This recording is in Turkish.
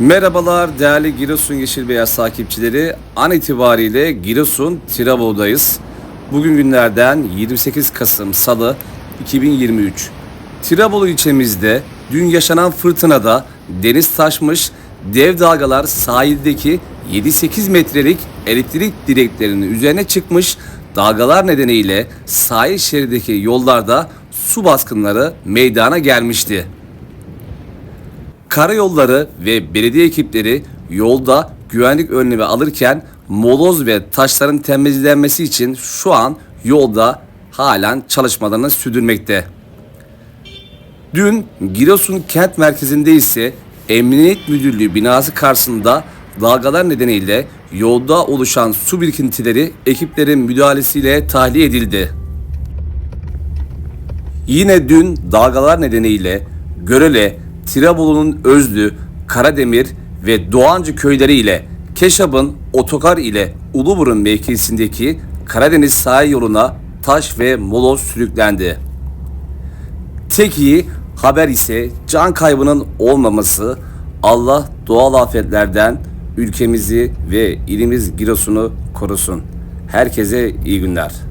Merhabalar değerli Giresun Yeşil Beyaz takipçileri. An itibariyle Giresun Tirebolu'dayız. Bugün günlerden 28 Kasım Salı 2023. Tirebolu ilçemizde dün yaşanan fırtınada deniz taşmış, dev dalgalar sahildeki 7-8 metrelik elektrik direklerinin üzerine çıkmış, dalgalar nedeniyle sahil şeridindeki yollarda su baskınları meydana gelmişti. Karayolları ve belediye ekipleri yolda güvenlik önlemi alırken moloz ve taşların temizlenmesi için şu an yolda halen çalışmalarını sürdürmekte. Dün Giresun kent merkezinde ise Emniyet Müdürlüğü binası karşısında dalgalar nedeniyle yolda oluşan su birikintileri ekiplerin müdahalesiyle tahliye edildi. Yine dün dalgalar nedeniyle Görele, Tirebolu'nun Özlü, Karademir ve Doğancı köyleri ile Keşap'ın otokar ile Uluburun mevkisindeki Karadeniz sahil yoluna taş ve moloz sürüklendi. Tek iyi haber ise can kaybının olmaması. Allah doğal afetlerden ülkemizi ve ilimiz Giresun'u korusun. Herkese iyi günler.